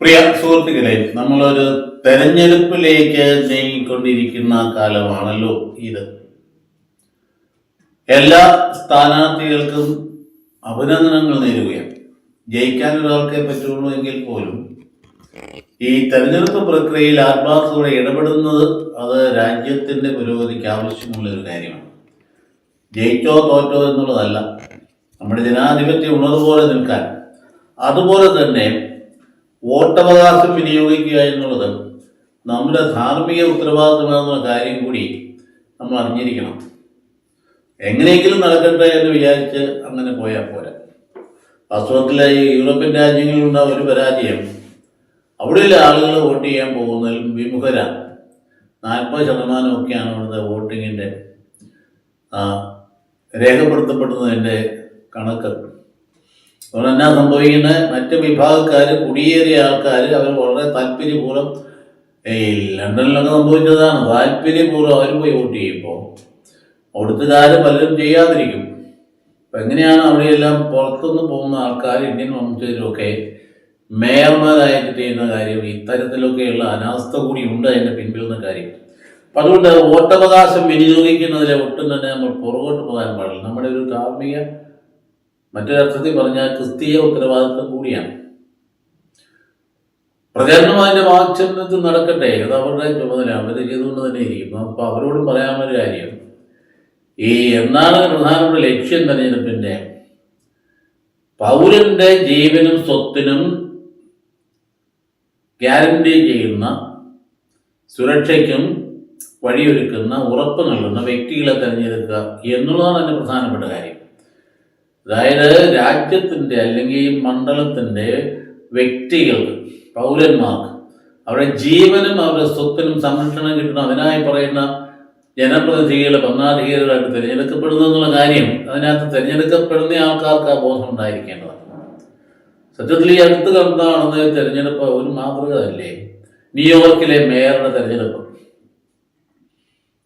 പ്രിയ സുഹൃത്തുക്കളെ നമ്മളൊരു തെരഞ്ഞെടുപ്പിലേക്ക് നീങ്ങിക്കൊണ്ടിരിക്കുന്ന കാലമാണല്ലോ ഇത്. എല്ലാ സ്ഥാനാർത്ഥികൾക്കും അഭിനന്ദനങ്ങൾ നേരുകയാണ്. ജയിക്കാൻ ഒരാൾക്കേ പറ്റുള്ളൂ എങ്കിൽ പോലും ഈ തെരഞ്ഞെടുപ്പ് പ്രക്രിയയിൽ ആത്മാർത്ഥത്തോടെ ഇടപെടുന്നത് അത് രാജ്യത്തിന്റെ പുരോഗതിക്ക് ആവശ്യമുള്ള ഒരു കാര്യമാണ്. ജയിച്ചോ തോറ്റോ എന്നുള്ളതല്ല. നമ്മുടെ ജനാധിപത്യം പോലെ നിൽക്കാൻ. അതുപോലെ തന്നെ വോട്ടവകാശം വിനിയോഗിക്കുക എന്നുള്ളത് നമ്മുടെ ധാർമ്മിക ഉത്തരവാദിത്തമാണെന്ന കാര്യം കൂടി നമ്മൾ അറിഞ്ഞിരിക്കണം. എങ്ങനെയെങ്കിലും നടക്കട്ടെ എന്ന് വിചാരിച്ച് അങ്ങനെ പോയാൽ പോരാ. വാസ്തവത്തിൽ ഈ യൂറോപ്യൻ രാജ്യങ്ങളിലുണ്ടാകുന്ന ഒരു പരാജയം അവിടെയുള്ള ആളുകൾ വോട്ട് ചെയ്യാൻ പോകുന്നതിൽ വിമുഖരാണ് നാൽപ്പത് ശതമാനമൊക്കെയാണ് അവിടുത്തെ വോട്ടിങ്ങിന്റെ രേഖപ്പെടുത്തപ്പെടുന്നതിന്റെ കണക്ക്. അതുകൊണ്ട് എന്നാ സംഭവിക്കുന്നത്? മറ്റ് വിഭാഗക്കാർ കുടിയേറിയ ആൾക്കാർ അവർ വളരെ താല്പര്യപൂർവം ഈ ലണ്ടനിലൊക്കെ സംഭവിച്ചതാണ്. താല്പര്യപൂർവം അവർ പോയി വോട്ട് ചെയ്യുമ്പോൾ അവിടുത്തുകാർ പലരും ചെയ്യാതിരിക്കും. അപ്പം എങ്ങനെയാണ് അവിടെയെല്ലാം പുറത്തുനിന്ന് പോകുന്ന ആൾക്കാർ ഇന്ത്യൻ വംശജരൊക്കെ മേയർമാരായിട്ട് ചെയ്യുന്ന കാര്യം ഇത്തരത്തിലൊക്കെയുള്ള അനാസ്ഥ കൂടി ഉണ്ട് അതിന്റെ പിൻപിലുന്ന കാര്യം. അപ്പം അതുകൊണ്ട് വോട്ടവകാശം വിനിയോഗിക്കുന്നതിലെ ഒട്ടും തന്നെ നമ്മൾ പുറകോട്ട് പോകാൻ പാടില്ല. നമ്മുടെ ഒരു ധാർമ്മിക മറ്റൊരർത്ഥത്തിൽ പറഞ്ഞാൽ ക്രിസ്തീയ ഉത്തരവാദിത്വം കൂടിയാണ്. പ്രചരണം അതിന്റെ വാക്ചന്ദ്രത്തിൽ നടക്കട്ടെ അത് അവരുടെ ചുമതല അവർ ചെയ്തുകൊണ്ട് തന്നെ ഇരിക്കും. അപ്പോൾ അവരോടും പറയാവുന്ന കാര്യം ഈ എന്താണ് പ്രധാനപ്പെട്ട ലക്ഷ്യം തെരഞ്ഞെടുപ്പിന്റെ? പൗരന്റെ ജീവനും സ്വത്തിനും ഗ്യാരണ്ടി ചെയ്യുന്ന സുരക്ഷയ്ക്കും വഴിയൊരുക്കുന്ന ഉറപ്പ് നൽകുന്ന വ്യക്തികളെ തിരഞ്ഞെടുക്കുക എന്നുള്ളതാണ് എന്റെ പ്രധാനപ്പെട്ട കാര്യം. അതായത് രാജ്യത്തിന്റെ അല്ലെങ്കിൽ മണ്ഡലത്തിന്റെ വ്യക്തികൾക്ക് പൗരന്മാർക്ക് അവരുടെ ജീവനും അവരുടെ സ്വത്തിനും സംരക്ഷണം കിട്ടണം. അതിനായി പറയുന്ന ജനപ്രതിനിധികൾ ഭരണാധികാരികളായിട്ട് തിരഞ്ഞെടുക്കപ്പെടുന്നു എന്നുള്ള കാര്യം അതിനകത്ത് തിരഞ്ഞെടുക്കപ്പെടുന്ന ആൾക്കാർക്ക് ആ ബോധം ഉണ്ടായിരിക്കേണ്ടതാണ്. സത്യത്തിൽ ഈ അടുത്ത് കണ്ടാണെന്ന് തിരഞ്ഞെടുപ്പ് ഒരു മാതൃക അല്ലേ ന്യൂയോർക്കിലെ മേയറുടെ തിരഞ്ഞെടുപ്പ്.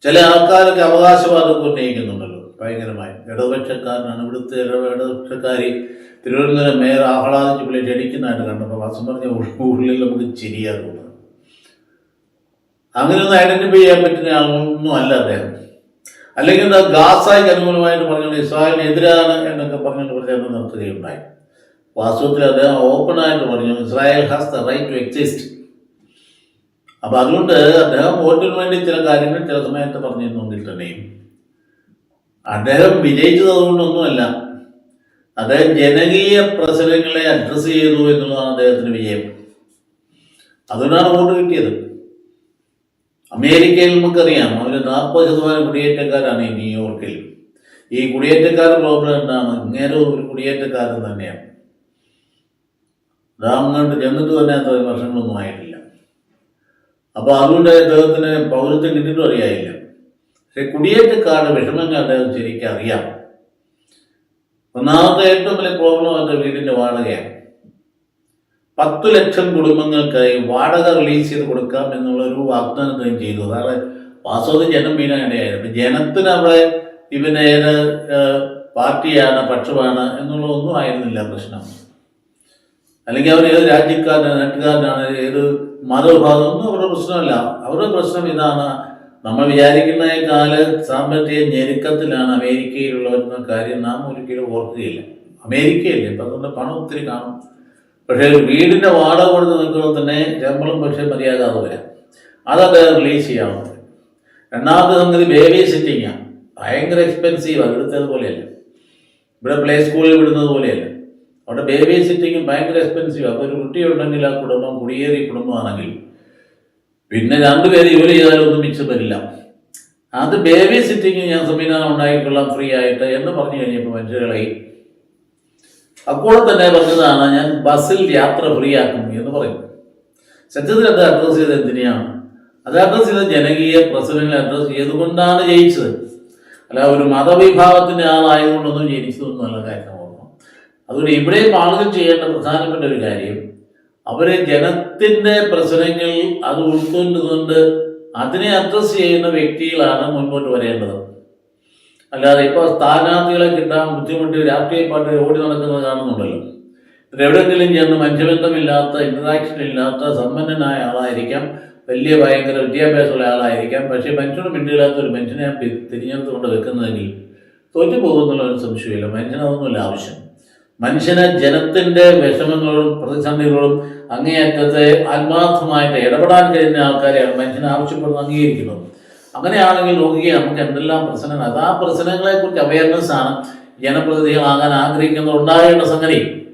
ചില ആൾക്കാരൊക്കെ അവകാശവാദമൊക്കെ ഉന്നയിക്കുന്നുണ്ടല്ലോ. ഭയങ്കരമായി. ഇടതുപക്ഷക്കാരനാണ് ഇവിടുത്തെ ഇട- ഇടതുപക്ഷക്കാരി. തിരുവനന്തപുരം മേയർ ആഹ്ലാദിച്ച് പിള്ളേർ അടിക്കുന്നതായിട്ട് കണ്ടപ്പോൾ വാസം പറഞ്ഞ ഉള്ളിൽ നമുക്ക് ചിരിയാ അങ്ങനെ ഒന്ന് ഐഡന്റിഫൈ ചെയ്യാൻ പറ്റുന്ന ആളൊന്നും അല്ല അദ്ദേഹം. അല്ലെങ്കിൽ എന്താ ഗാസായ്ക്ക് അനുകൂലമായിട്ട് പറഞ്ഞുകൊണ്ട് ഇസ്രായേലിന് എതിരാണ് എന്നൊക്കെ പറഞ്ഞുകൊണ്ട് പ്രചാരണം നടത്തുകയുണ്ടായി. വാസ്തവത്തിൽ അദ്ദേഹം ഓപ്പണായിട്ട് പറഞ്ഞു Israel has the right to exist അപ്പൊ അതുകൊണ്ട് അദ്ദേഹം വോട്ടിന് വേണ്ടി ചില കാര്യങ്ങൾ ചില സമയത്ത് പറഞ്ഞിരുന്നെങ്കിൽ തന്നെയും. അദ്ദേഹം വിജയിച്ചത് കൊണ്ടൊന്നുമല്ല അദ്ദേഹം ജനകീയ പ്രശ്നങ്ങളെ അഡ്രസ്സ് ചെയ്തു എന്നുള്ളതാണ് അദ്ദേഹത്തിന് വിജയം. അതുകൊണ്ടാണ് വോട്ട് കിട്ടിയത്. അമേരിക്കയിൽ നമുക്കറിയാം അവർ നാൽപ്പത് ശതമാനം കുടിയേറ്റക്കാരാണ് ഈ ന്യൂയോർക്കിൽ. ഈ കുടിയേറ്റക്കാരുടെ പ്രോബ്ലം എന്താണ്? ഇങ്ങനെ ഒരു കുടിയേറ്റക്കാരൻ തന്നെയാണ്. അങ്ങോട്ട് ചെന്നിട്ട് തന്നെ അത്ര വർഷങ്ങളൊന്നും ആയിട്ടില്ല. അപ്പോൾ അതുകൊണ്ട് അദ്ദേഹത്തിന് പൗരത്വം കിട്ടിയിട്ടും അറിയാനില്ല. പക്ഷെ കുടിയേറ്റക്കാരുടെ വിഷമങ്ങൾ അദ്ദേഹം ശരിക്കും അറിയാം. ഒന്നാമത്തെ ഏറ്റവും വലിയ പ്രോബ്ലം അവരുടെ വീടിന്റെ വാടകയാണ്. പത്തു ലക്ഷം കുടുംബങ്ങൾക്കായി വാടക റിലീസ് ചെയ്ത് കൊടുക്കാം എന്നുള്ള ഒരു വാഗ്ദാനം അദ്ദേഹം ചെയ്തു. അതാണ് വാസ്തവത്തിൽ ജനം വീണ ഇടയായിരുന്നു ജനത്തിന് അവിടെ ഇവന് ഏത് പാർട്ടിയാണ് പക്ഷമാണ് എന്നുള്ളതൊന്നും ആയിരുന്നില്ല പ്രശ്നം. അല്ലെങ്കിൽ അവർ ഏത് രാജ്യക്കാരനാണ് നാട്ടുകാരനാണ് ഏത് മതവിഭാഗം ഒന്നും അവരുടെ പ്രശ്നമല്ല. അവരുടെ പ്രശ്നം ഇതാണ് നമ്മൾ വിചാരിക്കുന്നതിനേക്കാൾ സാമ്പത്തിക ഞെരുക്കത്തിലാണ് അമേരിക്കയിലുള്ളവരുന്ന കാര്യം നാം ഒരിക്കലും ഓർക്കുകയില്ല. അമേരിക്കയല്ലേ? ഇപ്പം അതുകൊണ്ട് പണം ഒത്തിരി കാണും. പക്ഷേ ഒരു വീടിന്റെ വാടക കൊടുത്ത് നിൽക്കുമ്പോൾ തന്നെ ശമ്പളം പക്ഷേ മര്യാദാതെ വരാം. അതത് റിലീസ് ചെയ്യാവുന്നത് രണ്ടാമത്തെ സംഗതി ബേബി സിറ്റിങ്ങാണ് ഭയങ്കര എക്സ്പെൻസീവാണ് ഇവിടുത്തേത് പോലെയല്ല. ഇവിടെ പ്ലേ സ്കൂളിൽ വിടുന്നത് പോലെയല്ല. അവിടെ ബേബി സിറ്റിങ്ങും ഭയങ്കര എക്സ്പെൻസീവ്. അപ്പോൾ ഒരു കുട്ടിയുണ്ടെങ്കിൽ ആ കുടുംബം കുടിയേറിയ കുടുംബമാണെങ്കിൽ പിന്നെ രണ്ടുപേര് ജോലി ചെയ്താലൊന്നും മിച്ചം വരില്ല. അത് ബേബി സിറ്റിങ് ഞാൻ സംവിധാനം ഉണ്ടായിക്കൊള്ളാം ഫ്രീ ആയിട്ട് എന്ന് പറഞ്ഞു കഴിഞ്ഞപ്പോൾ മനുഷ്യർകളായി അപ്പോൾ തന്നെ പറഞ്ഞതാണ് ഞാൻ ബസ്സിൽ യാത്ര ഫ്രീ ആക്കും എന്ന് പറയും. സത്യത്തിൽ അത് അഡ്രസ് ചെയ്ത് എന്തിനാണ് അത് അഡ്രസ് ചെയ്ത ജനകീയ പ്രസിഡന്റിനെ അഡ്രസ് ചെയ്തുകൊണ്ടാണ് ജയിച്ചത് അല്ല ഒരു മതവിഭാഗത്തിന്റെ ആളായതുകൊണ്ടൊന്നും ജനിച്ചതൊന്നുമല്ല കാര്യം ഓർമ്മ അതുകൊണ്ട് ഇവിടെയും ആളുകൾ ചെയ്യേണ്ട പ്രധാനപ്പെട്ട ഒരു കാര്യം അവരെ ജനത്തിന്റെ പ്രശ്നങ്ങൾ അത് ഉൾക്കൊണ്ടുകൊണ്ട് അതിനെ അഡ്രസ് ചെയ്യുന്ന വ്യക്തികളാണ് മുൻപോട്ട് വരേണ്ടത്. അല്ലാതെ ഇപ്പോൾ സ്ഥാനാർത്ഥികളെ കിട്ടാൻ ബുദ്ധിമുട്ട് രാഷ്ട്രീയ പാർട്ടി ഓടി നടക്കുന്നത് കാണുന്നുണ്ടല്ലോ. എവിടെയെങ്കിലും ചെന്ന് മനുഷ്യബന്ധമില്ലാത്ത ഇന്ററാക്ഷൻ ഇല്ലാത്ത സമ്പന്നനായ ആളായിരിക്കാം. വലിയ ഭയങ്കര വിദ്യാഭ്യാസമുള്ള ആളായിരിക്കാം. പക്ഷേ മനുഷ്യനോട് മിണ്ടില്ലാത്ത ഒരു മനുഷ്യനെ പി- വെക്കുന്നതെങ്കിൽ തോറ്റു പോകുന്നുള്ള ഒരു സംശയമില്ല മനുഷ്യനതൊന്നുമില്ല ആവശ്യം. മനുഷ്യനെ ജനത്തിന്റെ വിഷമങ്ങളോടും പ്രതിസന്ധികളോടും അങ്ങേയറ്റത്തെ ആത്മാർത്ഥമായിട്ട് ഇടപെടാൻ കഴിയുന്ന ആൾക്കാരെയാണ് മനുഷ്യൻ ആവശ്യപ്പെടുന്നത് അംഗീകരിക്കുന്നത് അങ്ങനെയാണെങ്കിൽ രോഗിയെ നമുക്ക് എന്തെല്ലാം പ്രശ്നങ്ങൾ അത് ആ പ്രശ്നങ്ങളെ കുറിച്ച് അവയർനെസ് ആണ് ജനപ്രതിനിധികളാകാൻ ആഗ്രഹിക്കുന്നത് ഉണ്ടാകേണ്ട സംഗതി.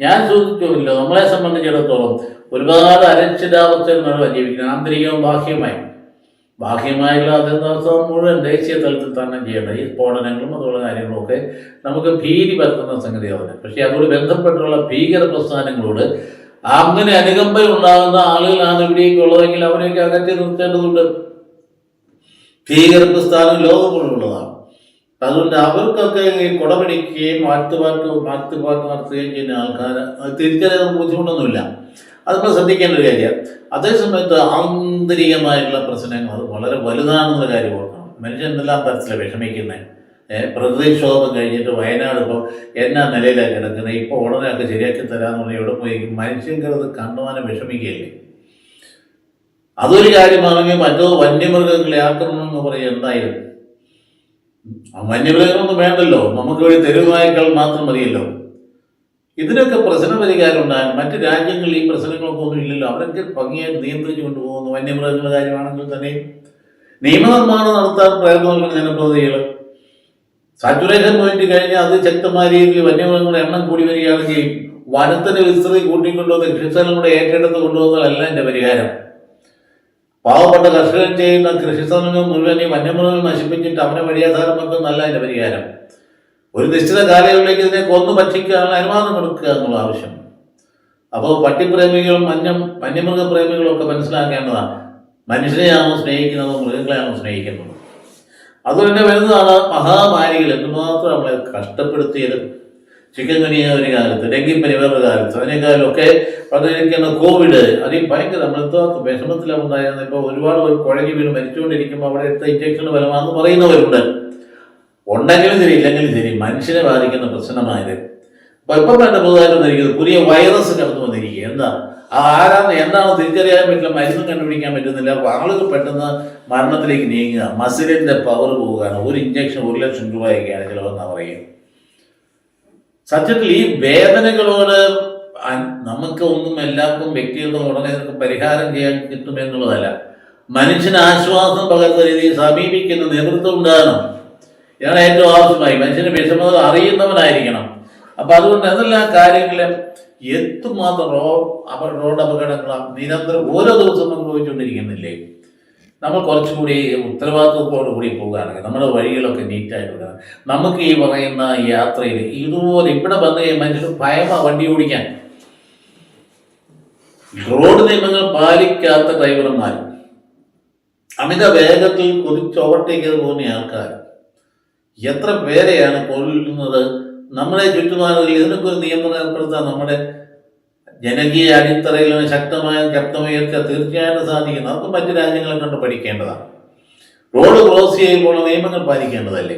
ഞാൻ ചോദിച്ചില്ല നമ്മളെ സംബന്ധിച്ചിടത്തോളം ഒരുപാട് അരക്ഷിതാവസ്ഥയിൽ നമ്മൾ ജീവിക്കുന്നത്. ആന്തരികവും ബാഹ്യമായും. ബാഹ്യമായുള്ള അതെന്താർത്ഥം മുഴുവൻ ദേശീയ തലത്തിൽ തന്നെ ചെയ്യേണ്ട ഈ സ്ഫോടനങ്ങളും അതുപോലെ കാര്യങ്ങളൊക്കെ നമുക്ക് ഭീതി പരത്തുന്ന സംഗതിയാണ്. പക്ഷേ അതോട് ബന്ധപ്പെട്ടുള്ള ഭീകര പ്രസ്ഥാനങ്ങളോട് അങ്ങനെ അനുകമ്പ ഉണ്ടാകുന്ന ആളുകളാണ് ഇവിടേക്ക് ഉള്ളതെങ്കിൽ അവരെയൊക്കെ അകറ്റി നിർത്തേണ്ടതുണ്ട്. ഭീകര സ്ഥാനം ലോകം മുഴുവനുള്ളതാണ്. അതുകൊണ്ട് അവർക്കൊക്കെ കുടപിടിക്കുകയും വാഴ്ത്തുപാട്ട് വാഴ്ത്തുപാട്ട് നടത്തുകയും ചെയ്യുന്ന ആൾക്കാർ തിരിച്ചറിയാൻ ബുദ്ധിമുട്ടൊന്നുമില്ല. അതിപ്പോൾ ശ്രദ്ധിക്കേണ്ട ഒരു കാര്യം അതേസമയത്ത് ആന്തരികമായിട്ടുള്ള പ്രശ്നങ്ങൾ അത് വളരെ വലുതാണെന്നുള്ള കാര്യം ഓർക്കണം. മനുഷ്യൻ എന്തെല്ലാം തരത്തിലാണ് വിഷമിക്കുന്നത് പ്രകൃതിക്ഷോഭം കഴിഞ്ഞിട്ട് വയനാട് ഇപ്പോൾ എന്നാ നിലയിലാണ് കിടക്കുന്നത് ഇപ്പോൾ ഉടനെ ഒക്കെ ശരിയാക്കി തരാമെന്ന് പറഞ്ഞാൽ ഇവിടെ പോയി മനുഷ്യൻക്കത് കണ്ടുവാനെ വിഷമിക്കുകയില്ലേ? അതൊരു കാര്യമാണെങ്കിൽ മറ്റോ വന്യമൃഗങ്ങളെ ആക്രമണം എന്ന് പറയുക എന്തായാലും ആ വന്യമൃഗങ്ങളൊന്നും വേണ്ടല്ലോ. നമുക്ക് വേണ്ടി തെരുവുനായ്ക്കൾ മാത്രം മതിയല്ലോ. ഇതിനൊക്കെ പ്രശ്ന പരിഹാരം ഉണ്ടായാൽ മറ്റ് രാജ്യങ്ങളിൽ ഈ പ്രശ്നങ്ങളൊക്കെ ഒന്നും ഇല്ലല്ലോ. അവരൊക്കെ ഭംഗിയായിട്ട് നിയന്ത്രിച്ചു കൊണ്ടുപോകുന്നു വന്യമൃഗങ്ങളുടെ കാര്യമാണെങ്കിൽ തന്നെ. നിയമനിർമ്മാണം നടത്താൻ പ്രയത്നങ്ങൾ ജനപ്രതിനിധികൾ സാച്ചുറേഷൻ പോയിന്റ് കഴിഞ്ഞാൽ അത് ശക്തമായ രീതിയിൽ വന്യമൃഗങ്ങളുടെ എണ്ണം കൂടി വരികയാണെങ്കിൽ വനത്തിന് വിസ്തൃതി കൂട്ടിക്കൊണ്ടുവന്ന് കൃഷിസ്ഥലം കൂടെ ഏറ്റെടുത്ത് കൊണ്ടുപോകുന്നതല്ല എന്റെ പരിഹാരം. പാവപ്പെട്ട കർഷകൻ ചെയ്യുന്ന കൃഷിസ്ഥലങ്ങൾ മുഴുവൻ ഈ വന്യമൃഗങ്ങൾ നശിപ്പിച്ചിട്ട് അവനെ വഴിയാധാരം വെക്കുന്നതല്ല എന്റെ പരിഹാരം. ഒരു നിശ്ചിത കാലയളവിലേക്ക് ഇതിനെ കൊന്നു ഭക്ഷിക്കാനുള്ള അനുവാദം കൊടുക്കുക എന്നുള്ള ആവശ്യം. അപ്പോൾ പട്ടിപ്രേമികളും മഞ്ഞം വന്യമൃഗപ്രേമികളും ഒക്കെ മനസ്സിലാക്കേണ്ടതാണ്. മനുഷ്യനെയാണോ സ്നേഹിക്കുന്നത്? മൃഗങ്ങളെയാണോ സ്നേഹിക്കുന്നത്? അതുകൊണ്ട് തന്നെ വരുന്നതാണ് മഹാമാരികൾ. എന്തുമാത്രം നമ്മളെ കഷ്ടപ്പെടുത്തിയത്. ചിക്കൻ കനിയ ഒരു കാലത്ത് ഡെങ്കിപ്പനി വേറൊരു കാലത്ത് അതിനേക്കാളൊക്കെ പറഞ്ഞിരിക്കുന്ന കോവിഡ് അതിൽ ഭയങ്കര നമ്മളെന്തോ വിഷമത്തിലാണ് ഉണ്ടായിരുന്നത് ഇപ്പോൾ ഒരുപാട് കുഴങ്ങി വീണ് മരിച്ചുകൊണ്ടിരിക്കുമ്പോൾ അവിടെ എടുത്ത ഇഞ്ചക്ഷൻ ഫലമാണെന്ന് പറയുന്നവരുണ്ട്. ഉണ്ടെങ്കിലും ശരി ഇല്ലെങ്കിലും ശരി മനുഷ്യനെ ബാധിക്കുന്ന പ്രശ്നമായത് അപ്പൊ ഇപ്പം തന്നെ പുതുതായിട്ട് വന്നിരിക്കുന്നത് പുതിയ വൈറസ് കടന്നു വന്നിരിക്കുക എന്താ? ആ ആരാണ്? എന്താണ് തിരിച്ചറിയാൻ പറ്റില്ല. മരുന്ന് കണ്ടുപിടിക്കാൻ പറ്റുന്നില്ല. ആളുകൾ പെട്ടെന്ന് മരണത്തിലേക്ക് നീങ്ങുക. മസിലിന്റെ പവർ പോവുകയാണ്. ഒരു ഇഞ്ചക്ഷൻ ഒരു ലക്ഷം രൂപയൊക്കെയാണ് ചിലവെന്ന് പറയുക. സത്യത്തിൽ ഈ വേദനകളോട് നമുക്ക് ഒന്നും എല്ലാവർക്കും വ്യക്തികൾക്കും ഉടനെ പരിഹാരം ചെയ്യാൻ കിട്ടുമെന്നുള്ളതല്ല മനുഷ്യന് ആശ്വാസം പകർന്ന രീതിയിൽ സമീപിക്കുന്ന നേതൃത്വം ഉണ്ടാകണം. ഇതാണ് ഏറ്റവും ആവശ്യമായി. മനുഷ്യന് വിഷമത അറിയുന്നവനായിരിക്കണം. അപ്പൊ അതുകൊണ്ട് എന്തെല്ലാം കാര്യങ്ങളും എത്തുമാത്രം റോ റോഡ് അപകടങ്ങളാണ് നിരന്തരം ഓരോ ദിവസവും അനുഭവിച്ചുകൊണ്ടിരിക്കുന്നില്ലേ നമ്മൾ കുറച്ചുകൂടി ഉത്തരവാദിത്വത്തോടു കൂടി പോകുകയാണെങ്കിൽ നമ്മുടെ വഴികളൊക്കെ നീറ്റായിട്ട് വിടണം നമുക്ക് ഈ പറയുന്ന യാത്രയിൽ ഇതുപോലെ ഇവിടെ വന്ന് കഴിയുമ്പോൾ മനുഷ്യർ ഭയമാ വണ്ടി ഓടിക്കാൻ. റോഡ് നിയമങ്ങൾ പാലിക്കാത്ത ഡ്രൈവർമാർ അമിത വേഗത്തിൽ കുതിച്ച് ഓവർടേക്ക് പോകുന്ന ആൾക്കാർ എത്ര പേരെയാണ് കൊല്ലുന്നത്? നമ്മുടെ ചുറ്റുപാടുകളിൽ ഇതിനൊക്കെ ഒരു നിയമം ഏർപ്പെടുത്താൻ നമ്മുടെ ജനകീയ അടിത്തറയിൽ ശക്തമായ ശക്തമുയർച്ച തീർച്ചയായിട്ടും സാധിക്കുന്നു. അതൊക്കെ മറ്റു രാജ്യങ്ങളെ കണ്ട് പഠിക്കേണ്ടതാണ്. റോഡ് ക്രോസ് ചെയ്യുമ്പോൾ നിയമങ്ങൾ പാലിക്കേണ്ടതല്ലേ?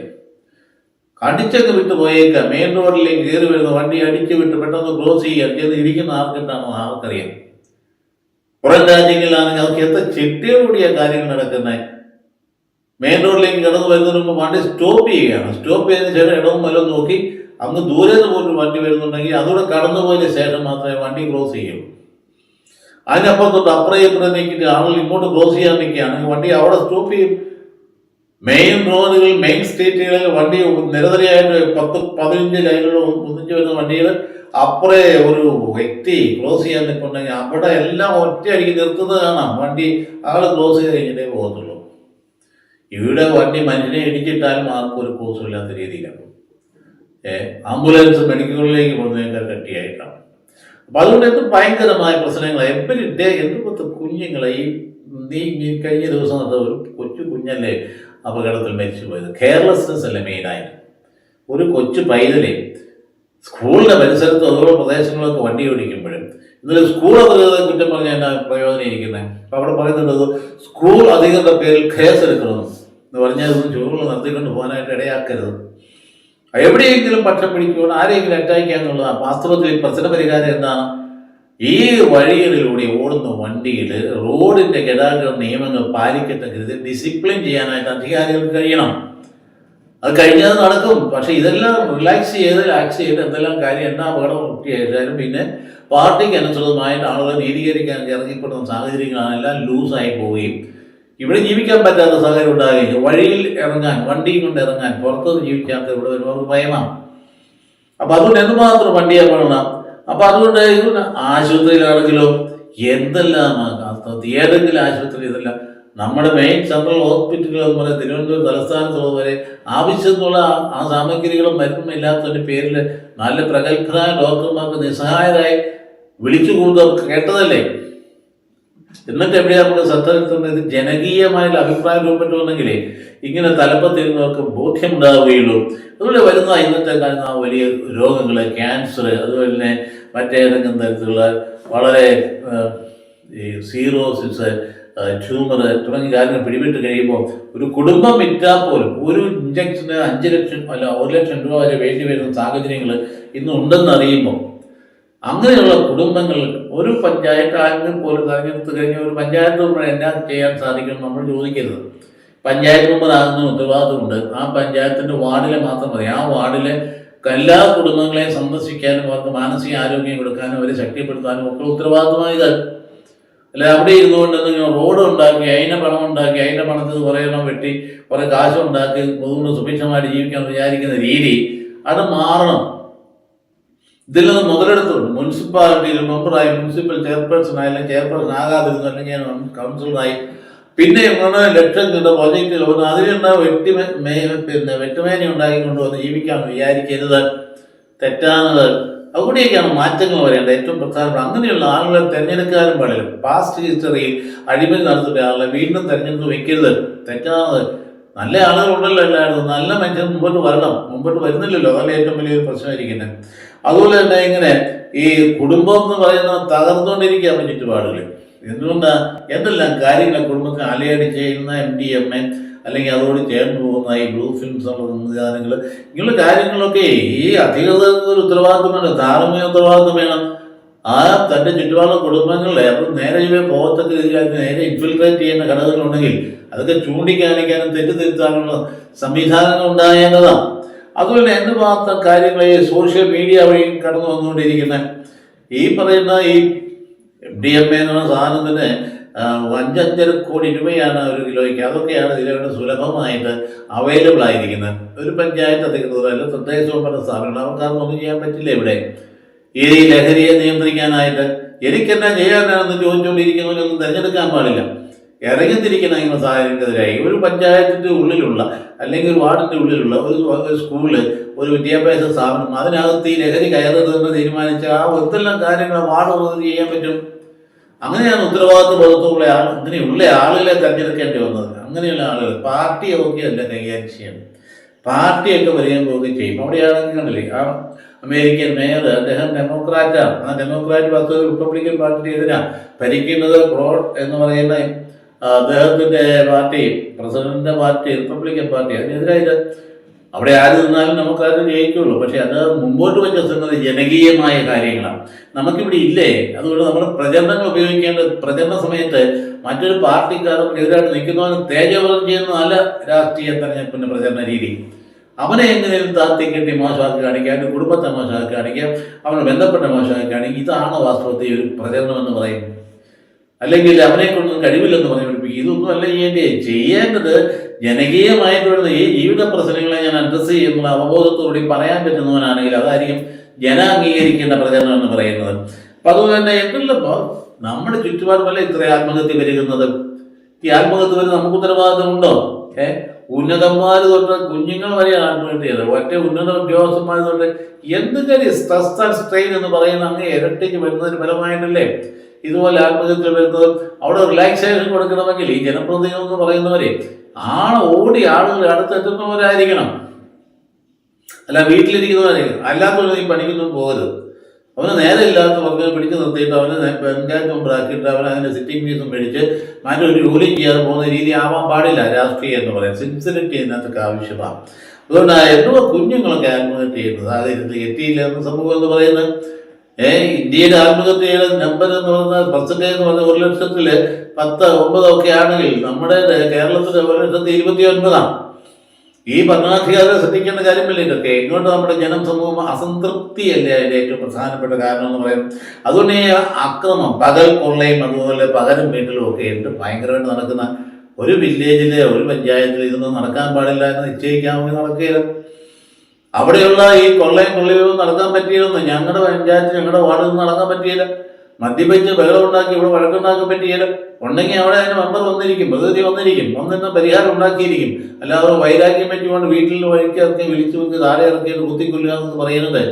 കടിച്ചൊക്കെ വിട്ട് പോയേക്കാം. മെയിൻ റോഡിലേക്ക് കയറി വരുന്ന വണ്ടി അടിച്ചു വിട്ട് പെട്ടെന്ന് ക്രോസ് ചെയ്യുക ചെയ്ത് ഇരിക്കുന്ന ആർക്കെന്താണോ ആർക്കറിയാം പുറം രാജ്യങ്ങളിലാണെങ്കിൽ അവർക്ക് എത്ര ചിട്ടയോടുകൂടിയ കാര്യങ്ങൾ നടക്കുന്നത് മെയിൻ റോഡിലേക്ക് കടന്നു വരുന്നതിന് മുമ്പ് വണ്ടി സ്റ്റോപ്പ് ചെയ്യുകയാണ്. സ്റ്റോപ്പ് ചെയ്തതിന് ശേഷം ഇടവും വലവും നോക്കി അങ്ങ് ദൂരെ നിന്ന് പോലും വണ്ടി വരുന്നുണ്ടെങ്കിൽ അതുകൂടെ കടന്നു പോയതിന് ശേഷം മാത്രമേ വണ്ടി ക്രോസ് ചെയ്യുള്ളൂ. അതിനപ്പുറം തൊട്ട് അപ്പുറം ഇപ്പുറം നീക്കിയിട്ട് ആളുകൾ ഇങ്ങോട്ട് ക്രോസ് ചെയ്യാൻ നിൽക്കുകയാണെങ്കിൽ വണ്ടി അവിടെ സ്റ്റോപ്പ് ചെയ്യും. മെയിൻ റോഡുകൾ മെയിൻ സ്ട്രീറ്റുകളിൽ വണ്ടി നിരനിരയായിട്ട് പത്ത് പതിനഞ്ച് ലൈനുകളോ പതിനഞ്ച് വരുന്ന വണ്ടികൾ അപ്പുറേ ഒരു വ്യക്തി ക്ലോസ് ചെയ്യാൻ നിൽക്കുന്നുണ്ടെങ്കിൽ അവിടെ എല്ലാം ഒറ്റയടിക്ക് നിർത്തുന്നത് കാണാം. വണ്ടി ആൾ ക്രോസ് ചെയ്ത് കഴിഞ്ഞിട്ടേ പോകത്തുള്ളൂ. ഇവിടെ വണ്ടി മനുഷ്യനെ ഇടിച്ചിട്ടാലും ആർക്കും ഒരു ക്ലോസും ഇല്ലാത്ത രീതിയിലാണ് ആംബുലൻസ് മെഡിക്കലിലേക്ക് പോകുന്നതിന്റെ കട്ടിയായിട്ടാണ്. അപ്പം അതുകൊണ്ട് എന്ത് ഭയങ്കരമായ പ്രശ്നങ്ങൾ എവരി ഡേ എന്തുപോലത്തെ കുഞ്ഞുങ്ങളെ ഈ നീ ഈ കഴിഞ്ഞ ദിവസം നടന്ന ഒരു കൊച്ചു കുഞ്ഞല്ലേ അപകടത്തിൽ മരിച്ചു പോയത് കെയർലെസ്നെസ് അല്ലേ മെയിനായി ഒരു കൊച്ചു പൈതലെ സ്കൂളിന്റെ പരിസരത്ത് ഓരോ പ്രദേശങ്ങളൊക്കെ വണ്ടി ഓടിക്കുമ്പോഴും ഇന്നലെ സ്കൂൾ അധികൃതരെ കുറ്റം പറഞ്ഞ എന്നാ പ്രയോജനം ഇരിക്കുന്നത് അപ്പം അവിടെ പറയുന്നുണ്ട് സ്കൂൾ അധികൃതരുടെ പേരിൽ കേസ് എടുക്കണം എന്ന് പറഞ്ഞാൽ ഇതൊന്നും ചോറുകൾ നടത്തിക്കൊണ്ട് പോകാനായിട്ട് ഇടയാക്കരുത്. എവിടെയെങ്കിലും പക്ഷം പിടിക്കുകയോ ആരെങ്കിലും അറ്റാക്ക് ചെയ്യാന്നുള്ളതാണ് വാസ്തവത്തിൽ പ്രശ്ന പരിഹാരം എന്താണ്? ഈ വഴികളിലൂടെ ഓടുന്ന വണ്ടിയിൽ റോഡിന്റെ ഗതാഗത നിയമങ്ങൾ പാലിക്കത്തക്ക രീതിയിൽ ഡിസിപ്ലിൻ ചെയ്യാനായിട്ട് അധികാരികൾക്ക് കഴിയണം. അത് കഴിഞ്ഞാൽ നടക്കും. പക്ഷെ ഇതെല്ലാം റിലാക്സ് ചെയ്ത് റിലാക്സ് ചെയ്ത് എന്തെല്ലാം കാര്യം എന്നാ അപകടം ഒട്ടിയായാലും പിന്നെ പാർട്ടിക്ക് അനുസൃതമായിട്ട് ആളുകളെ നീതീകരിക്കാൻ ഇറങ്ങിപ്പെടുന്ന സാഹചര്യങ്ങളാണെല്ലാം ലൂസായി പോവുകയും ഇവിടെ ജീവിക്കാൻ പറ്റാത്ത സാഹചര്യം ഉണ്ടാകുകയും വഴിയിൽ ഇറങ്ങാൻ വണ്ടിയും കൊണ്ട് ഇറങ്ങാൻ പുറത്തുനിന്ന് ജീവിക്കാത്ത ഇവിടെ വരുമ്പോൾ ഭയമാണ്. അപ്പൊ അതുകൊണ്ട് എന്തുമാത്രം വണ്ടിയെ വേണം അപ്പൊ അതുകൊണ്ട് ആശുപത്രിയിലാണെങ്കിലും അവസ്ഥ ഏതെങ്കിലും ആശുപത്രി ഇതെല്ലാം. നമ്മുടെ മെയിൻ സെൻട്രൽ ഹോസ്പിറ്റലുകൾ എന്ന് തിരുവനന്തപുരം തലസ്ഥാനത്തുള്ളത് വരെ ആവശ്യത്തിനുള്ള ആ- ആ സാമഗ്രികളും മരുന്നും ഇല്ലാത്തതിന്റെ പേരിൽ നല്ല പ്രഗത്ഭരായ ഡോക്ടർമാർക്ക് നിസ്സഹായരായി വിളിച്ചു കൂടുതൽ കേട്ടതല്ലേ? എന്നിട്ട് എവിടെയാ നമുക്ക് ശ്രദ്ധ ജനകീയമായ അഭിപ്രായം രൂപപ്പെട്ടുവെന്നെങ്കിലേ ഇങ്ങനെ തലപ്പത്തിരുന്നവർക്ക് ബോധ്യമുണ്ടാവുകയുള്ളൂ. അതുപോലെ വരുന്ന ഇന്നത്തെ കാണുന്ന വലിയ രോഗങ്ങൾ ക്യാൻസർ അതുപോലെ തന്നെ മറ്റേതെങ്കിലും തരത്തിലുള്ള വളരെ ഈ സീറോസിസ് ട്യൂമർ തുടങ്ങിയ കാര്യങ്ങൾ പിടിപെട്ട് കഴിയുമ്പോൾ ഒരു കുടുംബം വിറ്റാൽ പോലും ഒരു ഇഞ്ചക്ഷന് അഞ്ച് ലക്ഷം അല്ല ഒരു ലക്ഷം രൂപ വരെ വേണ്ടി വരുന്ന സാഹചര്യങ്ങൾ ഇന്ന് ഉണ്ടെന്ന് അറിയുമ്പോൾ അങ്ങനെയുള്ള കുടുംബങ്ങൾ ഒരു പഞ്ചായത്ത് പോലും തെരഞ്ഞെടുത്ത് കഴിഞ്ഞ ഒരു പഞ്ചായത്ത് മെമ്പർ എന്നാ ചെയ്യാൻ സാധിക്കും നമ്മൾ ചോദിക്കരുത്. പഞ്ചായത്ത് മെമ്പറാകുന്ന ഉത്തരവാദിത്തമുണ്ട് ആ പഞ്ചായത്തിന്റെ വാർഡിലെ മാത്രം മതി. ആ വാർഡിലെ എല്ലാ കുടുംബങ്ങളെയും സന്ദർശിക്കാനും അവർക്ക് മാനസിക ആരോഗ്യം കൊടുക്കാനും അവരെ ശക്തിപ്പെടുത്താനും ഒക്കെ ഉത്തരവാദിത്തമായത് അല്ല അവിടെ ഇരുന്നുകൊണ്ട് റോഡ് ഉണ്ടാക്കി അതിന്റെ പണം ഉണ്ടാക്കി അതിന്റെ പണത്തിൽ കുറേ എണ്ണം വെട്ടി കുറെ കാശുണ്ടാക്കി അതുകൊണ്ട് സുഭിക്ഷമായിട്ട് ജീവിക്കാൻ വിചാരിക്കുന്ന രീതി അത് മാറണം. ഇതിൽ നിന്ന് മുതലെടുത്തുണ്ട് മുനിസിപ്പാലിറ്റിയിൽ മെമ്പറായി മുനിസിപ്പൽ ചെയർപേഴ്സൺ ആയാലും ചെയർപേഴ്സൺ ആകാതിരുന്നു അല്ലെങ്കിൽ കൗൺസിലറായി പിന്നെ ഇങ്ങനെ ലക്ഷം കിട്ടുന്ന പ്രൊജക്റ്റിൽ വന്ന് അതിലുള്ള വെട്ടി പിന്നെ വെട്ടുമേന ഉണ്ടാക്കിക്കൊണ്ട് വന്ന് ജീവിക്കാൻ വിചാരിക്കരുത്. തെറ്റാണത്. അവിടെയൊക്കെയാണ് മാറ്റങ്ങൾ വരേണ്ടത്. ഏറ്റവും പ്രധാനപ്പെട്ട അങ്ങനെയുള്ള ആളുകളെ തിരഞ്ഞെടുക്കാനും പാടില്ല. പാസ്റ്റ് ഹിസ്റ്ററിയിൽ അഴിമതി നടത്തിയ ആളുകളെ വീണ്ടും തിരഞ്ഞെടുത്ത് വെക്കരുത്. തെറ്റാണത്. നല്ല ആളുകളുണ്ടല്ലോ എല്ലായിടത്തും. നല്ല മനുഷ്യർ മുമ്പോട്ട് വരണം. മുമ്പോട്ട് വരുന്നില്ലല്ലോ. അതല്ല ഏറ്റവും വലിയൊരു പ്രശ്നമായിരിക്കുന്നത് അതുപോലെ തന്നെ ഇങ്ങനെ ഈ കുടുംബം എന്ന് പറയുന്നത് തകർന്നുകൊണ്ടിരിക്കുക ചുറ്റുപാടുകൾ എന്തുകൊണ്ട്? എന്തെല്ലാം കാര്യങ്ങൾ കുടുംബത്തിന് അലയടി ചെയ്യുന്ന എം ഡി എം എ അല്ലെങ്കിൽ അതോട് ചേർന്ന് പോകുന്ന ഈ ബ്ലൂ ഫിലിംസ് ഉള്ള സംവിധാനങ്ങൾ ഇങ്ങനെയുള്ള കാര്യങ്ങളൊക്കെ ഈ അധികൃതർക്ക് ഉത്തരവാദിത്വം വേണം ധാർമ്മിക ഉത്തരവാദിത്വം വേണം. ആ തന്റെ ചുറ്റുപാടുള്ള കുടുംബങ്ങളിലെ അവർ നേരെ ഇവയെ പോകത്തക്ക രീതിയിൽ നേരെ ഇൻഫിൽട്രേറ്റ് ചെയ്യുന്ന ഘടകങ്ങളുണ്ടെങ്കിൽ അതൊക്കെ ചൂണ്ടിക്കാണിക്കാനും തെറ്റിദ്ധരുത്താനുള്ള സംവിധാനങ്ങൾ ഉണ്ടായേണ്ടതാണ്. അതുപോലെ എന്ത് മാത്രം കാര്യങ്ങൾ ഈ സോഷ്യൽ മീഡിയ വഴി കടന്നു വന്നുകൊണ്ടിരിക്കുന്ന? ഈ പറയുന്ന ഈ ഡി എം എ എന്ന സാധനത്തിന് അഞ്ചഞ്ചര കോടി രൂപയാണ് ഒരു കിലോയ്ക്ക്. അതൊക്കെയാണ് ഇതിലൂടെ സുലഭമായിട്ട് അവൈലബിൾ ആയിരിക്കുന്നത് ഒരു പഞ്ചായത്ത് അധികൃതർ അല്ലെങ്കിൽ തദ്ദേശ സ്വയംഭരണ സ്ഥാപനങ്ങൾ അവർക്കാർക്കും ഒന്നും ചെയ്യാൻ പറ്റില്ല ഇവിടെ. ഈ ലഹരിയെ നിയന്ത്രിക്കാനായിട്ട്. എനിക്കെന്നാ ചെയ്യാനാണെന്ന് ചോദിച്ചുകൊണ്ടിരിക്കുന്നവരൊന്നും തിരഞ്ഞെടുക്കാൻ പാടില്ല. ഇറങ്ങിത്തിരിക്കുന്ന ഇങ്ങനെ സാഹചര്യത്തിനെതിരായി ഒരു പഞ്ചായത്തിന്റെ ഉള്ളിലുള്ള അല്ലെങ്കിൽ ഒരു വാർഡിന്റെ ഉള്ളിലുള്ള ഒരു സ്കൂൾ ഒരു വിദ്യാഭ്യാസ സ്ഥാപനം അതിനകത്ത് ഈ ലഹരി കയറരുതെന്ന് തീരുമാനിച്ച ആ എന്തെല്ലാം കാര്യങ്ങൾ വാർഡ് പ്രതിനിധി ചെയ്യാൻ പറ്റും? അങ്ങനെയാണ് ഉത്തരവാദിത്വ ബോധത്തോടെ ആൾ അങ്ങനെയുള്ള ആളുകളെ തിരഞ്ഞെടുക്കേണ്ടി വന്നത്. അങ്ങനെയുള്ള ആളുകൾ പാർട്ടിയൊക്കെ അല്ല കൈകാര്യം ചെയ്യണം. പാർട്ടിയൊക്കെ വരികയും പോവുകയും ചെയ്യും. അവിടെയാണെങ്കിൽ കണ്ടില്ലേ ആ അമേരിക്കൻ മേയർ അദ്ദേഹം ഡെമോക്രാറ്റാണ്. ആ ഡെമോക്രാറ്റ് പത്ത് റിപ്പബ്ലിക്കൻ പാർട്ടിക്ക് എതിരാണ് ഭരിക്കുന്നത് ക്രോഡ് എന്ന് പറയുന്ന അദ്ദേഹത്തിന്റെ പാർട്ടി പ്രസിഡന്റിന്റെ പാർട്ടി റിപ്പബ്ലിക്കൻ പാർട്ടി അതിനെതിരായിട്ട് അവിടെ ആര് നിന്നാലും നമുക്ക് നമുക്കത് ജയിക്കുള്ളൂ. പക്ഷെ അത് മുമ്പോട്ട് വെച്ച സംഗതി ജനകീയമായ കാര്യങ്ങളാണ്. നമുക്കിവിടെ ഇല്ലേ? അതുകൊണ്ട് നമ്മൾ പ്രചരണങ്ങൾ ഉപയോഗിക്കേണ്ട പ്രചരണ സമയത്ത് മറ്റൊരു പാർട്ടിക്കാരും എതിരായിട്ട് നിൽക്കുന്നവന് തേജവധം ചെയ്യുന്ന നല്ല രാഷ്ട്രീയ തെരഞ്ഞെടുപ്പിന്റെ പ്രചരണ രീതി. അവനെ എങ്ങനെയും താത്തി കെട്ടി മോശമാക്കി കാണിക്കുക അവന്റെ കുടുംബത്തെ മോശമാക്കി കാണിക്കുക അവനെ ബന്ധപ്പെട്ട മോശമാക്കി കാണിക്കുക ഇതാണ് വാസ്തവത്തിൽ ഒരു പ്രചരണം എന്ന് പറയുന്നത്. അല്ലെങ്കിൽ അവനെ കൊണ്ടൊന്നും കഴിവില്ലെന്ന് പറഞ്ഞു പഠിപ്പിക്കുക. ഇതൊന്നും അല്ല ചെയ്യേണ്ടേ ചെയ്യേണ്ടത്. ജനകീയമായിട്ടുള്ള ഈ ജീവിത പ്രശ്നങ്ങളെ ഞാൻ അഡ്രസ്സ് ചെയ്യുന്ന അവബോധത്തോടുകൂടി പറയാൻ പറ്റുന്നവനാണെങ്കിൽ അതായിരിക്കും ജന അംഗീകരിക്കേണ്ട പ്രചരണം എന്ന് പറയുന്നത്. അപ്പൊ അതുപോലെ തന്നെ എന്തല്ലപ്പോ നമ്മുടെ ചുറ്റുപാടുമല്ല ഇത്ര ആത്മഹത്യ വരുന്നത് ഈ ആത്മഹത്യ വരുന്ന നമുക്ക് ഉത്തരവാദിത്തമുണ്ടോ ഏ? ഉന്നതന്മാർ തൊട്ട് കുഞ്ഞുങ്ങൾ വരെയാണ് ആത്മഹത്യ ചെയ്തത് ഒറ്റ ഉന്നത ഉദ്യോഗസ്ഥന്മാർ തൊട്ട് എന്ത് കാര്യം സ്ട്രെസ് ആൻഡ് സ്ട്രെയിൻ എന്ന് പറയുന്ന അങ്ങ് ഇരട്ടിക്ക് വരുന്നതിന് ഫലമായിട്ടല്ലേ? ഇതുപോലെ ആത്മഹത്യ വരുന്നത് അവിടെ റിലാക്സേഷൻ കൊടുക്കണമെങ്കിൽ ഈ ജനപ്രതിനിധികൾ എന്ന് പറയുന്നവരെ ആളെ ഓടി ആളുകൾ അടുത്തെത്തുന്നവരായിരിക്കണം. അല്ല വീട്ടിലിരിക്കുന്നവരായിരിക്കണം. അല്ലാത്തവർ ഈ പണിക്കൊന്നും പോകരുത്. അവന് നേരെ ഇല്ലാത്ത പിടിച്ച് നിർത്തിയിട്ട് അവന് പഞ്ചായത്ത് മെമ്പറാക്കിയിട്ട് അവൻ അതിന്റെ സിറ്റിംഗ് ഫീസും മേടിച്ച് മറ്റൊരു ജോലിയും ചെയ്യാതെ പോകുന്ന രീതി ആവാൻ പാടില്ല. രാഷ്ട്രീയം എന്ന് പറയാം സിൻസിറിറ്റി അതിനകത്തൊക്കെ ആവശ്യമാണ്. അതുകൊണ്ടായിരുന്നു കുഞ്ഞുങ്ങളൊക്കെ ആത്മഹത്യ ചെയ്യുന്നത് അതായത് എത്തിയില്ല സമൂഹം എന്ന് പറയുന്നത്. ഏ ഇന്ത്യയിലെ ആത്മഹത്യയുടെ നമ്പർ എന്ന് പറയുന്നത് പെർസെന്റേജ് എന്ന് പറഞ്ഞാൽ ഒരു ലക്ഷത്തിൽ പത്ത് ഒമ്പതൊക്കെ ആണെങ്കിൽ നമ്മുടെ കേരളത്തിലെ ഒരു ലക്ഷത്തി ഇരുപത്തി ഒൻപതാണ് ഈ ഭരണാധികാരികൾ ശ്രദ്ധിക്കേണ്ട കാര്യമില്ല ഇതൊക്കെ. ഇങ്ങോട്ട് നമ്മുടെ ജനം സമൂഹം അസംതൃപ്തിയല്ലേ അതിന്റെ ഏറ്റവും പ്രധാനപ്പെട്ട കാരണം എന്ന് പറയും. അതുകൊണ്ട് ഈ അക്രമം പകൽ കൊള്ളയും അതുപോലെ പകലും വീട്ടിലും ഒക്കെ എന്ത് ഭയങ്കരമായിട്ട് നടക്കുന്ന ഒരു വില്ലേജിലെ ഒരു പഞ്ചായത്തിൽ ഇതൊന്നും നടക്കാൻ പാടില്ല എന്ന് നിശ്ചയിക്കാമെങ്കിൽ നടക്കുകയില്ല അവിടെയുള്ള ഈ കൊള്ളയും കൊള്ളയും നടക്കാൻ പറ്റിയില്ലെന്ന് ഞങ്ങളുടെ പഞ്ചായത്തിൽ ഞങ്ങളുടെ വാർഡിൽ നിന്ന് നടക്കാൻ പറ്റിയില്ല. മദ്യപിച്ച് ബഹളം ഉണ്ടാക്കി ഇവിടെ വഴക്കുണ്ടാക്കാൻ പറ്റിയില്ല. ഉണ്ടെങ്കിൽ അവിടെ അതിന് മെമ്പർ വന്നിരിക്കും പ്രതിനിധി വന്നിരിക്കും. വന്നിട്ട് പരിഹാരം ഉണ്ടാക്കിയിരിക്കും. അല്ലാതെ വൈരാഗ്യം പറ്റിക്കൊണ്ട് വീട്ടിൽ വഴിക്ക് ഇറക്കി വിളിച്ചു വെച്ച് താഴെ ഇറക്കിയിട്ട് കുത്തിക്കൊല്ലുക എന്ന് പറയുന്നത്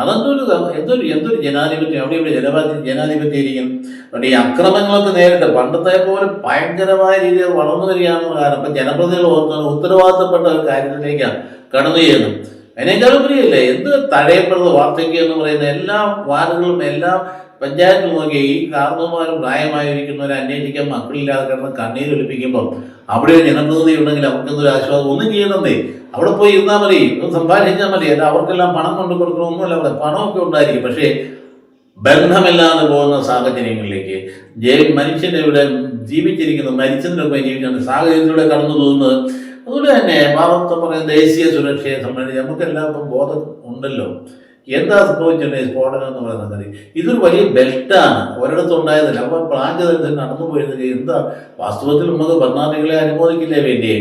അതൊന്നൊരു എന്തൊരു എന്തൊരു ജനാധിപത്യം. അവിടെ ഇവിടെ ജനപാതി ജനാധിപത്യം ഇരിക്കും അവിടെ ഈ അക്രമങ്ങളൊക്കെ നേരിട്ട് പണ്ടത്തെ പോലെ ഭയങ്കരമായ രീതിയിൽ വളർന്നു വരികയാണെന്ന് കാരണം. ഇപ്പം ജനപ്രതിനിധികൾ ഓർക്കുന്ന ഉത്തരവാദിത്തപ്പെട്ട ഒരു കാര്യത്തിലേക്കാണ് കടന്നു ചെയ്യുന്നത് അതിനേക്കാളും പ്രിയല്ലേ എന്ത് തഴയപ്പെടുന്ന വാർദ്ധക്യം എന്ന് പറയുന്ന എല്ലാ വാർഡുകളും എല്ലാ പഞ്ചായത്ത് നോക്കി ഈ കാർന്നവന്മാരും പ്രായമായിരിക്കുന്നവരെ അന്വേഷിക്കാൻ മക്കളില്ലാതെ കിടന്ന് കണ്ണീരൊലിപ്പിക്കുമ്പോൾ അവിടെ ഒരു ജനപ്രതിനിധി ഉണ്ടെങ്കിൽ അവർക്കെന്തൊരു ആശ്വാസം. ഒന്നും ചെയ്യണമെന്നേ അവിടെ പോയി ഇരുന്നാൽ മതി. ഒന്ന് സംഭാഷിച്ചാൽ മതി. അല്ല അവർക്കെല്ലാം പണം കൊണ്ട് കൊടുക്കണമൊന്നുമല്ല അവിടെ പണമൊക്കെ ഉണ്ടായിരിക്കും. പക്ഷേ ബന്ധമില്ലാതെ പോകുന്ന സാഹചര്യങ്ങളിലേക്ക് ജയ മനുഷ്യന്റെ ഇവിടെ ജീവിച്ചിരിക്കുന്ന മരിച്ചതിനൊപ്പം ജീവിക്കുന്ന സാഹചര്യത്തിലൂടെ കടന്നു പോകുന്നത്. അതുപോലെ തന്നെ ഭാരതത്തെ പറയുന്ന ദേശീയ സുരക്ഷയെ സംബന്ധിച്ച് നമുക്ക് എല്ലാവർക്കും ബോധം ഉണ്ടല്ലോ. എന്താ സംഭവിച്ചിട്ടുണ്ടെങ്കിൽ സ്ഫോടനം എന്ന് പറയുന്ന കഥ ഇതൊരു വലിയ ബെൽറ്റാണ്. ഒരിടത്തും ഉണ്ടായതല്ല. അപ്പോൾ പ്ലാൻ ചെയ്തിട്ട് നടന്നു പോയിരുന്നത് എന്താ? വാസ്തവത്തിൽ നമുക്ക് ഭരണാധികളെ അനുമോദിക്കില്ലേ വേണ്ടി?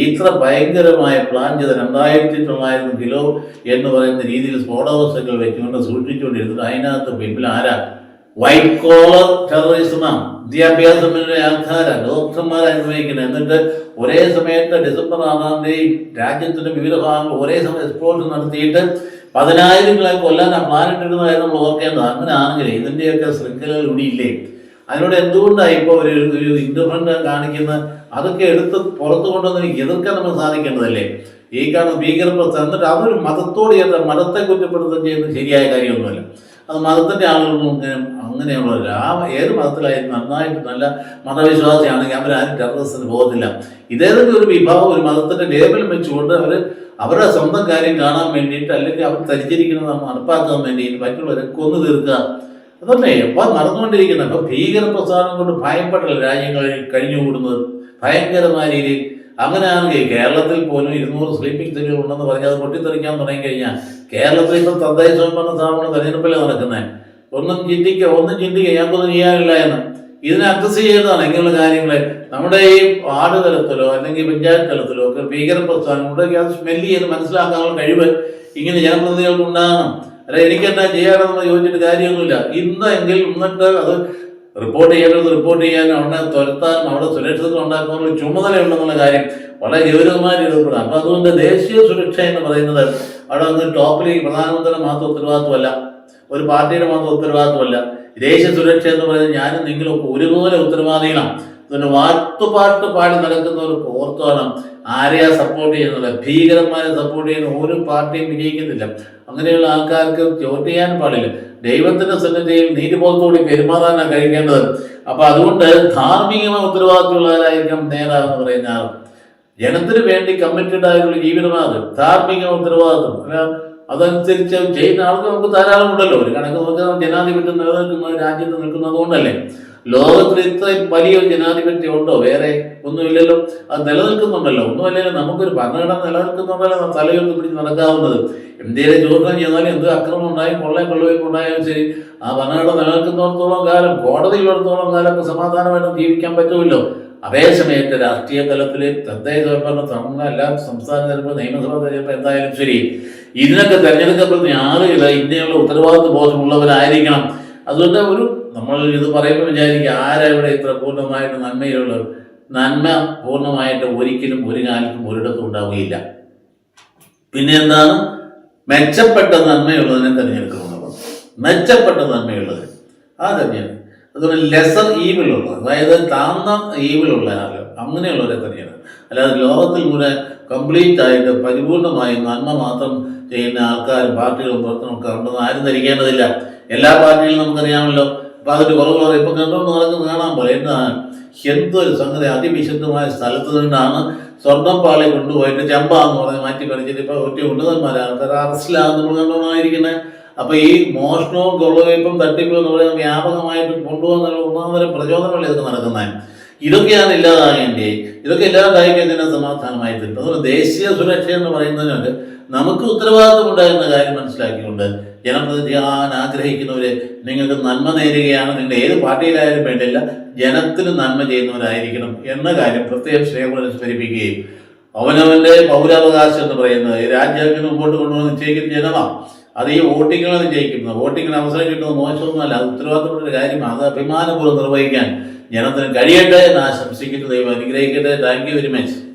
ഇത്ര ഭയങ്കരമായ പ്ലാൻ ചെയ്ത രണ്ടായിരത്തി തൊള്ളായിരം കിലോ എന്ന് പറയുന്ന രീതിയിൽ സ്ഫോടക വസ്തുക്കൾ വെച്ചുകൊണ്ട് സൂക്ഷിച്ചുകൊണ്ടിരുന്നത് അതിനകത്ത് പിന്നിൽ ആരാ? വൈറ്റ് കോളർ ടെററിസമാണ് വിദ്യാഭ്യാസത്തിന്റെ ആൾക്കാരാ ഡോക്ടർമാർ അനുഭവിക്കുന്നത്. എന്നിട്ട് ഒരേ സമയത്ത് ഡിസംബർ ആറാം തീയതി രാജ്യത്തിന്റെ വിവിധ ഭാഗങ്ങൾ ഒരേ സമയം എക്സ്പ്ലോഷൻ നടത്തിയിട്ട് പതിനായിരങ്ങളെ കൊല്ലാൻ ആ പ്ലാൻ ഇട്ടിരുന്നതായി നമ്മൾ ഓർക്കേണ്ടത്. അങ്ങനെ ആണെങ്കിൽ ഇതിന്റെയൊക്കെ ശൃംഖലകൾ ഇല്ലേ? അതിനോട് എന്തുകൊണ്ടാണ് ഇപ്പോൾ ഒരു ഒരു ഇന്റർഫ്രണ്ട് കാണിക്കുന്ന അതൊക്കെ എടുത്ത് പുറത്തു കൊണ്ടുവന്ന് എതിർക്കാൻ നമുക്ക് സാധിക്കേണ്ടതല്ലേ? ഈ കാണുന്ന ഭീകരപ്രസ്ഥാനം എന്നിട്ട് അതൊരു മതത്തോട് ചേർത്ത മതത്തെ കുറ്റപ്പെടുത്തുകയും ചെയ്യുന്നത് ശരിയായ കാര്യമൊന്നുമല്ല. അത് മതത്തിന്റെ ആളുകളൊന്നും അങ്ങനെയുള്ളവരില്ല ആ ഏത് മതത്തിലായാലും നന്നായിട്ട് നല്ല മതവിശ്വാസിയാണെങ്കിൽ അവരാരും ടെററിസ്റ്റിന് പോകത്തില്ല. ഇതേതൊക്കെ ഒരു വിഭാഗം ഒരു മതത്തിന്റെ ലേബൽ വെച്ചുകൊണ്ട് അവർ അവരുടെ സ്വന്തം കാര്യം കാണാൻ വേണ്ടിയിട്ട് അല്ലെങ്കിൽ അവർ ധരിച്ചിരിക്കുന്നത് നടപ്പാക്കാൻ വേണ്ടിയിട്ട് മറ്റുള്ളവരെ കൊന്നു തീർക്കുക. അതല്ലേ അപ്പോൾ നടന്നുകൊണ്ടിരിക്കുന്നത് അപ്പോൾ ഭീകര പ്രസ്ഥാനം കൊണ്ട് ഭയപ്പെട്ട രാജ്യങ്ങളിൽ കഴിഞ്ഞുകൂടുന്നത് ഭയങ്കരമായ രീതിയിൽ. അങ്ങനെയാണെങ്കിൽ കേരളത്തിൽ പോലും ഇരുന്നൂറ് സ്ലീപ്പിംഗ് സെല്ലുകൾ ഉണ്ടെന്ന് പറഞ്ഞാൽ അത് പൊട്ടിത്തെറിക്കാൻ തുടങ്ങി കഴിഞ്ഞാൽ കേരളത്തിൽ ഇപ്പം തദ്ദേശ സ്വയംഭരണ സ്ഥാപന തെരഞ്ഞെടുപ്പല്ലേ നടക്കുന്നത് ഒന്നും ചിന്തിക്കുക ഒന്നും ചിന്തിക്കുക ഞങ്ങൾക്കൊന്നും ചെയ്യാനില്ല എന്ന്. ഇതിനെ അക്സസ് ചെയ്യുന്നതാണ് ഇങ്ങനെയുള്ള കാര്യങ്ങളെ. നമ്മുടെ ഈ വാർഡ് തലത്തിലോ അല്ലെങ്കിൽ പഞ്ചായത്ത് തലത്തിലോ ഒക്കെ ഭീകര പ്രസ്ഥാനം ഉണ്ടെങ്കിൽ അത് സ്മെല്ല് ചെയ്ത് മനസ്സിലാക്കാനുള്ള കഴിവ് ഇങ്ങനെ ജനപ്രതിനിധികൾക്ക് ഉണ്ടാകണം അല്ല എനിക്ക് എന്താ ചെയ്യാനെന്ന് ചോദിച്ചിട്ട് കാര്യമൊന്നുമില്ല. ഇന്നെങ്കിൽ ഇന്നിട്ട് അത് റിപ്പോർട്ട് ചെയ്യേണ്ടത് റിപ്പോർട്ട് ചെയ്യാനും അവിടെ തുരത്താനും അവിടെ സുരക്ഷിതത്വം ഉണ്ടാക്കാനുള്ള ചുമതലയുണ്ടെന്നുള്ള കാര്യം വളരെ ഗൗരവമായി രൂപപ്പെടാം അപ്പൊ അതുകൊണ്ട് ദേശീയ സുരക്ഷ എന്ന് പറയുന്നത് അവിടെ വന്ന് ടോപ്പിലേക്ക് പ്രധാനമന്ത്രിയുടെ മാത്രം ഉത്തരവാദിത്വമല്ല. ഒരു പാർട്ടിയുടെ മാത്രം ഉത്തരവാദിത്വമല്ല. ദേശീയ സുരക്ഷ എന്ന് പറയുന്നത് ഞാനും നിങ്ങളൊക്കെ ഒരുപോലെ ഉത്തരവാദികളാണ്. പിന്നെ വാട്ടുപാട്ട് പാടി നടക്കുന്നവർക്ക് ഒരു വേണം ആരെയാ സപ്പോർട്ട് ചെയ്യുന്നത്? ഭീകരന്മാരെ സപ്പോർട്ട് ചെയ്യുന്ന ഒരു പാർട്ടിയും വിജയിക്കുന്നില്ല. അങ്ങനെയുള്ള ആൾക്കാർക്ക് ചോട്ട് ചെയ്യാൻ പാടില്ല. ദൈവത്തിന്റെ സന്നിധിയിൽ നീതിബോധത്തോടെ പെരുമാറാനാണ് കഴിക്കേണ്ടത്. അപ്പൊ അതുകൊണ്ട് ധാർമ്മികമായ ഉത്തരവാദിത്തമുള്ളവരായിരിക്കും നേതാവെന്ന് പറയുന്ന ആൾ. ജനത്തിന് വേണ്ടി കമ്മിറ്റഡ് ആയിട്ടുള്ള ജീവിതമാണ് ധാർമ്മിക ഉത്തരവാദിത്വം. അതനുസരിച്ച് ചെയ്യുന്ന ആൾക്ക് നമുക്ക് ധാരാളം ഉണ്ടല്ലോ. ഒരു കണക്ക് നോക്കുക ജനാധിപത്യം നിലനിൽക്കുന്ന രാജ്യത്ത് നിൽക്കുന്നത് കൊണ്ടല്ലേ ലോകത്തിൽ ഇത്രയും വലിയൊരു ജനാധിപത്യം ഉണ്ടോ? വേറെ ഒന്നുമില്ലല്ലോ. അത് നിലനിൽക്കുന്നുണ്ടല്ലോ. ഒന്നുമല്ലല്ലോ. നമുക്കൊരു ഭരണഘടന നിലനിൽക്കുന്നുണ്ടല്ലോ. തലയൊന്നും പിടിച്ച് നടക്കാവുന്നത്. ഇന്ത്യയിലെ ചൂഷണം ചെയ്താലും എന്ത് അക്രമം ഉണ്ടായും കൊള്ളയും കൊള്ളയും ഉണ്ടായാലും ശരി. ആ ഭരണഘടന നിലനിൽക്കുന്നിടത്തോളം കാലം കോടതിയിലുള്ളിടത്തോളം കാലം സമാധാനമായിട്ട് ജീവിക്കാൻ പറ്റുമല്ലോ. അതേസമയത്ത് രാഷ്ട്രീയ തലത്തിൽ തദ്ദേശ സ്വയംഭരണ സംഘടന എല്ലാ സംസ്ഥാന തെരഞ്ഞെടുപ്പ് നിയമസഭാ തെരഞ്ഞെടുപ്പ് എന്തായാലും ശരി. ഇതിനൊക്കെ തെരഞ്ഞെടുക്കപ്പെടുന്ന ആളുകൾ ഇന്ത്യയുള്ള ഉത്തരവാദിത്വ ബോധമുള്ളവരായിരിക്കണം. അതുകൊണ്ട് ഒരു നമ്മൾ ഇത് പറയുമ്പോൾ വിചാരിക്കുക ആരാ ഇവിടെ ഇത്ര പൂർണമായിട്ട് നന്മയിലുള്ളത്? നന്മ പൂർണമായിട്ട് ഒരിക്കലും ഒരു കാലത്തും ഒരിടത്തും ഉണ്ടാവുകയില്ല. പിന്നെ എന്താണ് മെച്ചപ്പെട്ട നന്മയുള്ളതിനെ തിരഞ്ഞെടുക്കണമെന്നുള്ളത്. മെച്ചപ്പെട്ട നന്മയുള്ളത് ആ തിരഞ്ഞെടുക്കും അതുപോലെ ലെസർ ഈവിലുള്ള അതായത് താന്ന ഈവിലുള്ള ആൾ അങ്ങനെയുള്ളവരെ തന്നെയാണ്. അല്ലാതെ ലോകത്തിൽ കൂടെ കംപ്ലീറ്റ് ആയിട്ട് പരിപൂർണമായി നന്മ മാത്രം ചെയ്യുന്ന ആൾക്കാരും പാർട്ടികളും പ്രവർത്തനമൊക്കെ ഉണ്ടെന്ന് ആരും ധരിക്കേണ്ടതില്ല. എല്ലാ പാർട്ടികളും നമുക്കറിയാമല്ലോ. അപ്പൊ അതിന്റെ കുറവുള്ളവർ ഇപ്പൊ കണ്ടുകൊണ്ട് നടക്കുന്നത് കാണാൻ പോലെ. എന്താണ് എന്തൊരു സംഗതി അതിവിശുദ്ധമായ സ്ഥലത്ത് നിന്നാണ് സ്വർണം പാളി കൊണ്ടുപോയിട്ട് ചമ്പ എന്ന് പറഞ്ഞ് മാറ്റി പറിച്ചിട്ട് ഇപ്പൊ ഒറ്റ ഉന്നതന്മാരാണ്. അറസ്റ്റിലാകുന്ന നമ്മൾ അപ്പൊ ഈ മോഷണവും കൊള്ളവയ്പും തട്ടിപ്പും എന്ന് പറയുന്ന വ്യാപകമായിട്ട് കൊണ്ടുപോകുന്ന ഒന്നാമതരം പ്രചോദനമല്ലേ ഇതൊക്കെ നടക്കുന്നത് ഇതൊക്കെയാണ് ഇല്ലാതാകേണ്ടത് ഇതൊക്കെ ഇല്ലാതായി കഴിഞ്ഞാൽ സമാധാനമായി തീരും. അതുപോലെ ദേശീയ സുരക്ഷ എന്ന് പറയുന്നതിനോട് നമുക്ക് ഉത്തരവാദിത്വം ഉണ്ടായിരുന്ന കാര്യം മനസ്സിലാക്കിക്കൊണ്ട് ജനപ്രതിനിധിയാൻ ആഗ്രഹിക്കുന്നവര് നിങ്ങൾക്ക് നന്മ നേരുകയാണ്. നിങ്ങൾ ഏത് പാർട്ടിയിലായാലും വേണ്ടില്ല ജനത്തിന് നന്മ ചെയ്യുന്നവരായിരിക്കണം എന്ന കാര്യം പ്രത്യേകം സ്നേഹം സ്മരിപ്പിക്കുകയും അവനവന്റെ പൗരാവകാശം എന്ന് പറയുന്നത് ഈ രാജ്യത്തിന് മുമ്പോട്ട് കൊണ്ടുപോകുന്ന ജനമാണ് അത് ഈ വോട്ടിങ്ങിലാണ് ജയിക്കുന്നത്. വോട്ടിങ്ങിന് അവസരം കിട്ടുന്നത് മോശമൊന്നുമല്ല. അത് ഉത്തരവാദിത്തപ്പെട്ട കാര്യമാണ് അത് അഭിമാനപൂർവം നിർവഹിക്കാൻ ജനത്തിന് കഴിയട്ടെ എന്ന് ആശംസിക്കുന്നു ദൈവം. അനുഗ്രഹിക്കട്ടെ. Thank you very much.